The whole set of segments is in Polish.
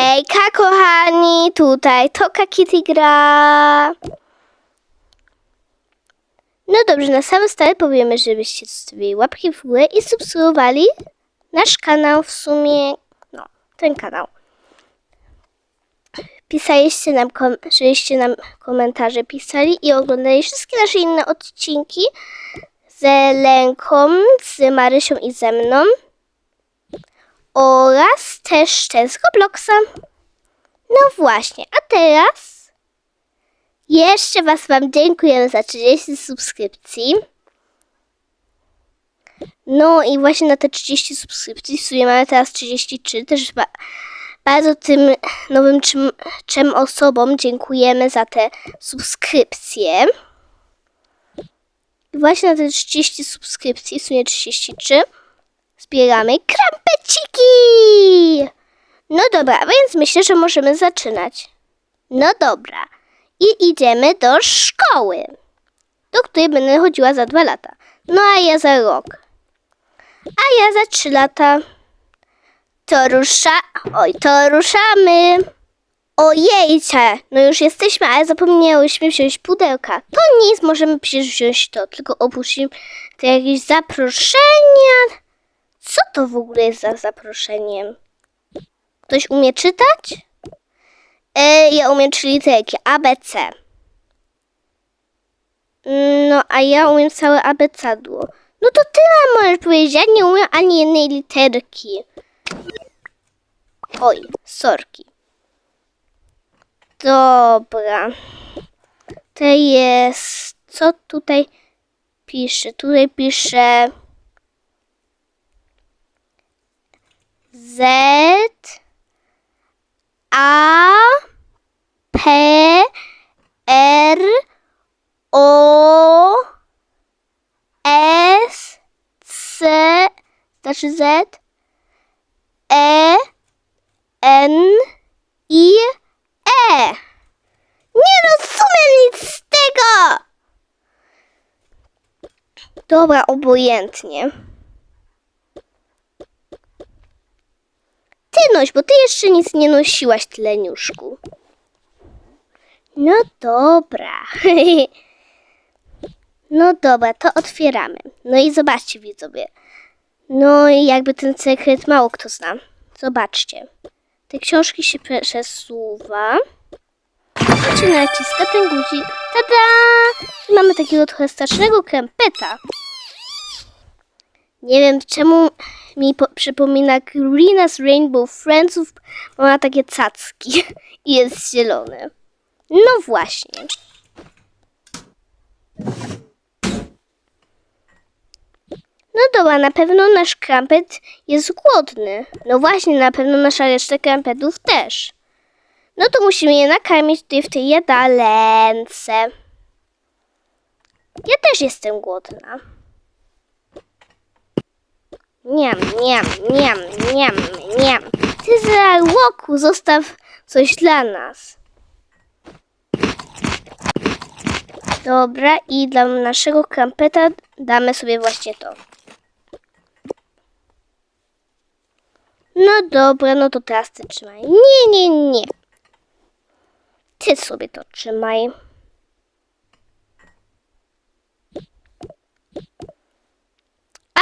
Hejka kochani, tutaj Toka Kitty gra. No dobrze, na sam start powiemy, żebyście zostawili łapki w górę i subskrybowali nasz kanał w sumie, no, ten kanał. Pisaliście nam, kom- nam komentarze pisali i oglądali wszystkie nasze inne odcinki z Lenką, z Marysią i ze mną oraz też ten z Robloxa. No właśnie, a teraz jeszcze raz Wam dziękujemy za 30 subskrypcji. No i właśnie na te 30 subskrypcji, w sumie mamy teraz 33, też ba- bardzo tym nowym czym osobom dziękujemy za te subskrypcje. I właśnie na te 30 subskrypcji, w sumie 33, zbieramy krampeciki! No dobra, więc myślę, że możemy zaczynać. No dobra. I idziemy do szkoły, do której będę chodziła za dwa lata. No a ja za rok. A ja za trzy lata. To rusza... Oj, to ruszamy. Ojejcie, no już jesteśmy, ale zapomniałyśmy wziąć pudełka. To nic, możemy przecież wziąć to, tylko opuścimy te jakieś zaproszenia. Co to w ogóle jest za zaproszeniem? Ktoś umie czytać? E, ja umiem trzy literki. ABC. No, a ja umiem całe abecadło. No to ty nam możesz powiedzieć. Ja nie umiem ani jednej literki. Oj, sorki. Dobra. To jest... Co tutaj pisze? Tutaj pisze... Z A P R O S C znaczy Z E N I E Nie rozumiem nic z tego! Dobra, obojętnie. Noś, bo ty jeszcze nic nie nosiłaś, tleniuszku. No dobra. no dobra, to otwieramy. No i zobaczcie, widzowie. No i jakby ten sekret mało kto zna. Zobaczcie. Te książki się przesuwa. Się naciska ten guzik. Tada! I mamy takiego trochę strasznego krępeta. Nie wiem czemu mi po- przypomina Karina's Rainbow Friendsów, bo ma takie cacki i jest zielony. No właśnie. No dobra, na pewno nasz krampet jest głodny. No właśnie, na pewno nasza reszta krampetów też. No to musimy je nakarmić tutaj w tej jadalence. Ja też jestem głodna. Niam, niam, niam, niam, niam. Ty za łoku, zostaw coś dla nas. Dobra, i dla naszego krampeta damy sobie właśnie to. No dobra, no to teraz ty trzymaj. Nie, nie, nie. Ty sobie to trzymaj.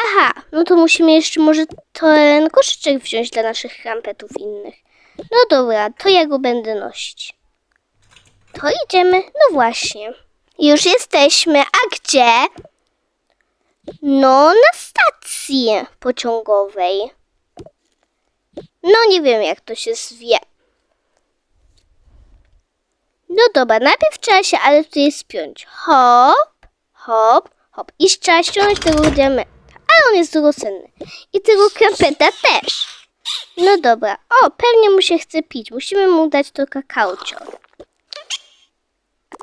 Aha, no to musimy jeszcze może ten koszyczek wziąć dla naszych krampetów innych. No dobra, to ja go będę nosić. To idziemy, no właśnie. Już jesteśmy, a gdzie? No, na stacji pociągowej. No, nie wiem jak to się zwie. No dobra, najpierw trzeba się ale tutaj spiąć. Hop, hop, hop. I trzeba ściągnąć tego diamenta. On jest drogocenny. I tego krampeta też. No dobra. O, pewnie mu się chce pić. Musimy mu dać to kakaucio.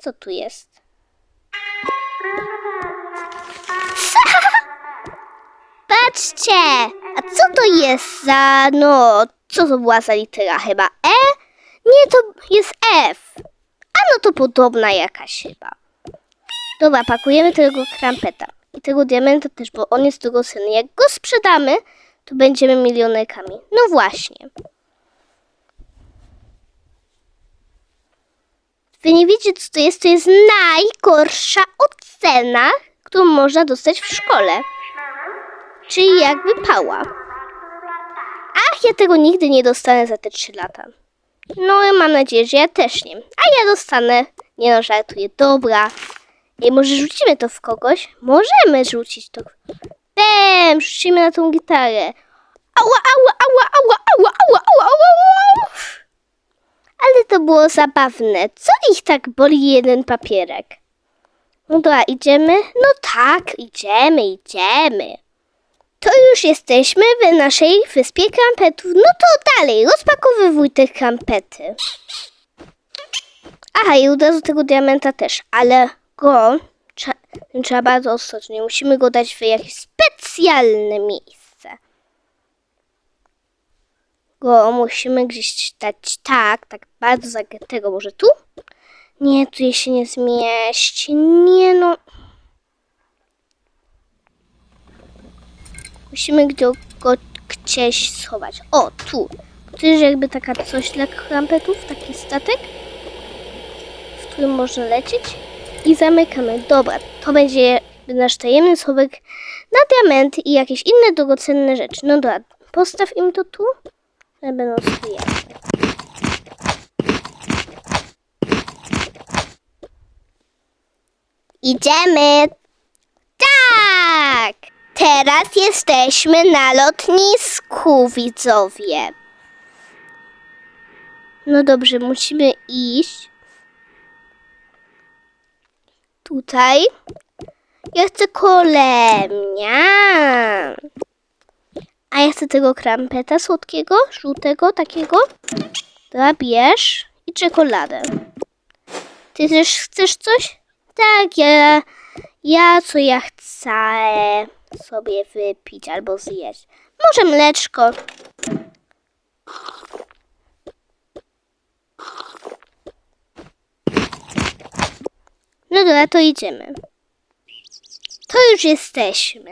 Co tu jest? Patrzcie! A co to jest za, no, co to była za litera chyba? E? Nie, to jest F. A no to podobna jakaś chyba. Dobra, pakujemy tego krampeta. I tego diamenta też, bo on jest drogocenny. Jak go sprzedamy, to będziemy milionerkami. No właśnie. wy nie wiecie, co to jest? To jest najgorsza ocena, którą można dostać w szkole. Czyli jakby pała. Ach, ja tego nigdy nie dostanę za te 3 lata. No mam nadzieję, że ja też nie. A ja dostanę. Nie no, żartuję. Dobra. Ej, może rzucimy to w kogoś? Możemy rzucić to. Bem, rzucimy na tą gitarę. Ała, ała, ała, ała, ała, ała, ała, ała, Ale to było zabawne. Co ich tak boli jeden papierek? No dobra, idziemy? No tak, idziemy, idziemy. To już jesteśmy w naszej wyspie krampetów. No to dalej, rozpakowywuj te krampety. Aha, i uda do tego diamenta też, ale go trzeba bardzo ostrożnie. Musimy go dać w jakieś specjalne miejsce. Go musimy gdzieś dać tak, tak bardzo zagiętego. Może tu? Nie, tu się nie zmieści. Nie no. Musimy go, go gdzieś schować. O, tu. To jest jakby taka coś dla krampetów, taki statek, w którym można lecieć. I zamykamy. Dobra, to będzie nasz tajemny schowek na diamenty i jakieś inne drogocenne rzeczy. No dobra, postaw im to tu. one Będą sobie. Idziemy. Tak! Teraz jesteśmy na lotnisku, widzowie. No dobrze, musimy iść. Tutaj. Ja chcę kolemnia. A ja chcę tego krampeta słodkiego, żółtego, takiego. Dobra, bierz. I czekoladę. Ty też chcesz coś? Tak, ja, ja co ja chcę sobie wypić albo zjeść. Może mleczko. No dobra, to idziemy. To już jesteśmy.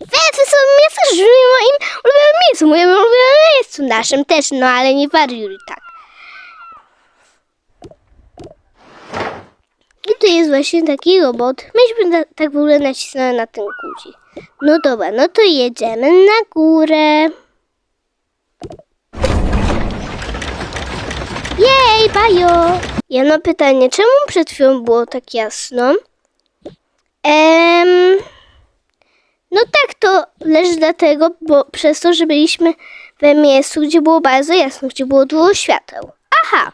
Wecy są miejsce w moim ulubionym miejscu, moim ulubionym miejscu, naszym też, no ale nie wariuj tak. I tu jest właśnie taki robot. Myśmy na, tak w ogóle nacisnęli na ten guzik. No dobra, no to jedziemy na górę. Jej, bajo! Mam pytanie, czemu przed chwilą było tak jasno? Em, no tak, to leży dlatego, bo przez to, że byliśmy we miejscu, gdzie było bardzo jasno, gdzie było dużo świateł. Aha!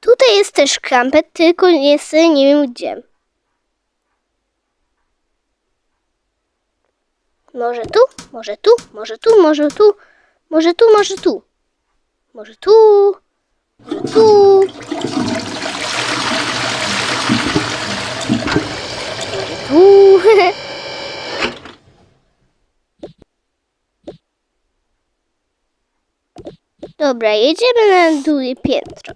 Tutaj jest też krampet, tylko nie wiem gdzie. Może tu, może tu, może tu, może tu, może tu, może tu. Może tu, tu. Tu. Dobra, jedziemy na drugie piętro.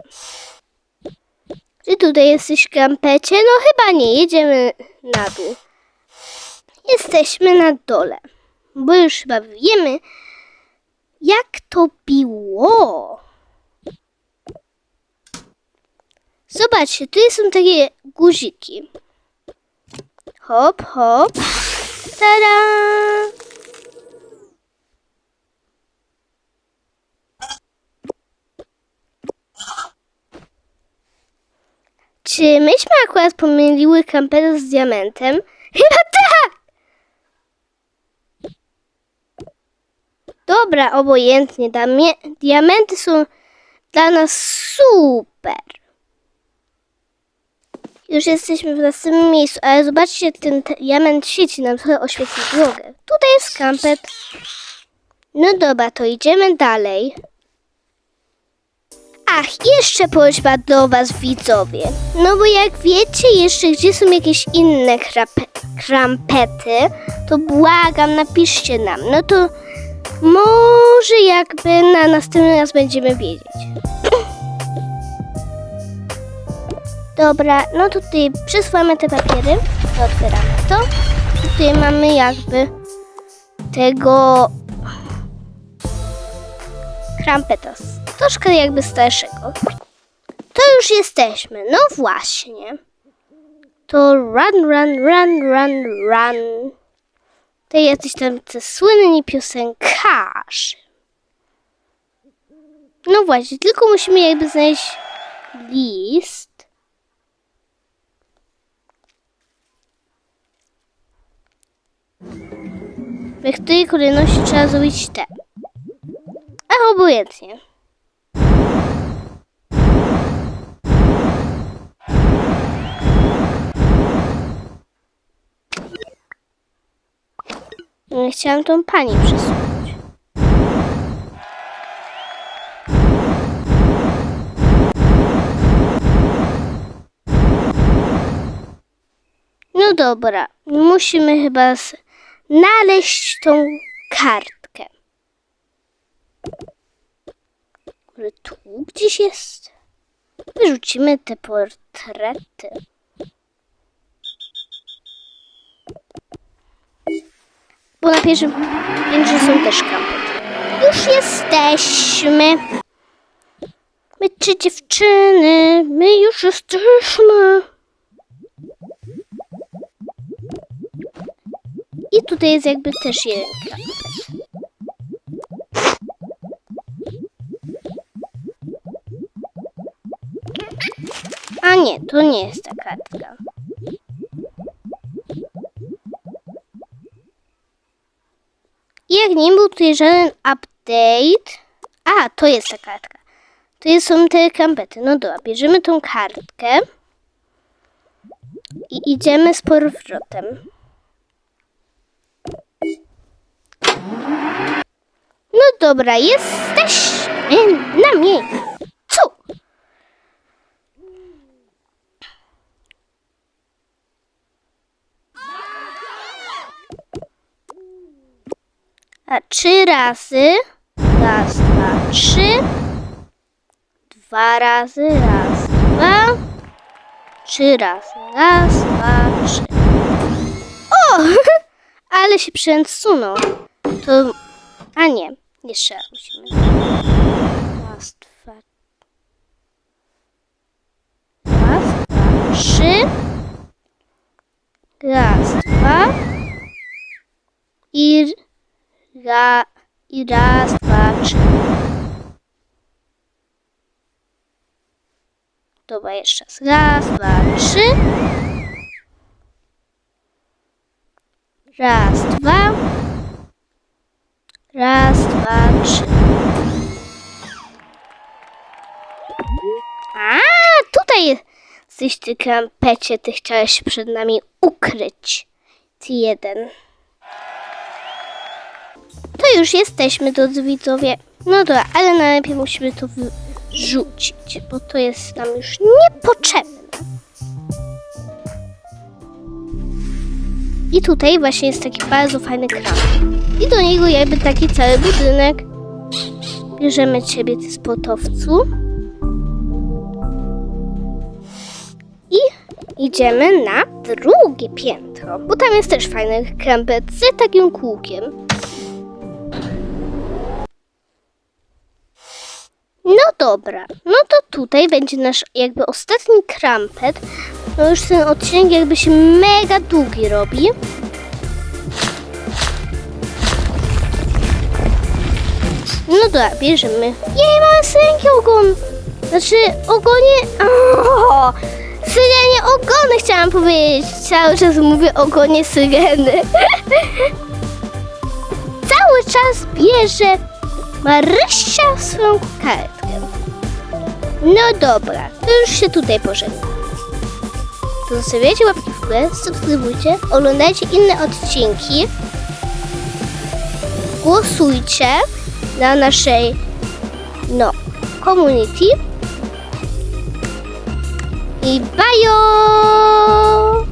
Czy tutaj jesteś krampecie? No chyba nie, jedziemy na dół. Jesteśmy na dole, bo już chyba wiemy, jak to było. Zobaczcie, tu są takie guziki. Hop, hop. Tada! Czy myśmy akurat pomyliły kampera z diamentem? Chyba tak! Dobra, obojętnie. Diamenty są dla nas super. Już jesteśmy w następnym miejscu, ale zobaczcie, ten te- diament świeci nam trochę oświetli drogę. Tutaj jest kampet. No dobra, to idziemy dalej. Ach, jeszcze prośba do Was, widzowie. No bo jak wiecie jeszcze, gdzie są jakieś inne krampety, to błagam, napiszcie nam. No to może jakby na następny raz będziemy wiedzieć. Dobra, no tutaj przesuwamy te papiery. Otwieramy to. Tutaj mamy jakby tego krampeta. Troszkę jakby starszego. To już jesteśmy. No właśnie. To run, run, run, run, run. To jacyś tam te słynni piosenkarze. No właśnie, tylko musimy jakby znaleźć list. W której kolejności trzeba zrobić te. A obojętnie. Nie chciałam tą pani przesunąć. No dobra, musimy chyba znaleźć tą kartkę. Może tu gdzieś jest? Wyrzucimy te portrety. Bo na pierwszym piętrze są też kampy. Już jesteśmy. My trzy dziewczyny, my już jesteśmy. I tutaj jest jakby też jeden. A nie, to nie jest ta kartka. I jak nie był tutaj żaden update. A, to jest ta kartka. To są te kampety. No dobra, bierzemy tą kartkę. I idziemy z powrotem. No dobra, jesteśmy na miejscu. A trzy razy. Raz, dwa, trzy. Dwa razy. Raz, dwa. Trzy razy. Raz, dwa, trzy. O! Ale się przesunął. To... Jeszcze raz musimy. Raz, dwa. Raz, dwa, trzy. Raz, dwa. I... Ra, I raz, dwa, trzy. Dobra, jeszcze raz. Raz, dwa, trzy. Raz, dwa. Raz, trzy. A, tutaj jesteś ty kampecie, ty chciałeś się przed nami ukryć. Ty jeden. To już jesteśmy, drodzy widzowie. No dobra, ale najlepiej musimy to wyrzucić, bo to jest nam już niepotrzebne. I tutaj właśnie jest taki bardzo fajny kran. I do niego jakby taki cały budynek. Bierzemy ciebie, ty sportowcu. I idziemy na drugie piętro, bo tam jest też fajny krampet z takim kółkiem. No dobra, no to tutaj będzie nasz jakby ostatni krampet. No już ten odcinek jakby się mega długi robi. No dobra, bierzemy. Jej, mamy syrenki ogon. Znaczy ogonie... O, syrenie ogony chciałam powiedzieć. Cały czas mówię ogonie syreny. Cały czas bierze Marysia swoją kartkę. No dobra, to już się tutaj pożegnam. Zostawiajcie łapki w górę, subskrybujcie, oglądajcie inne odcinki, głosujcie na naszej, no, community i bajo!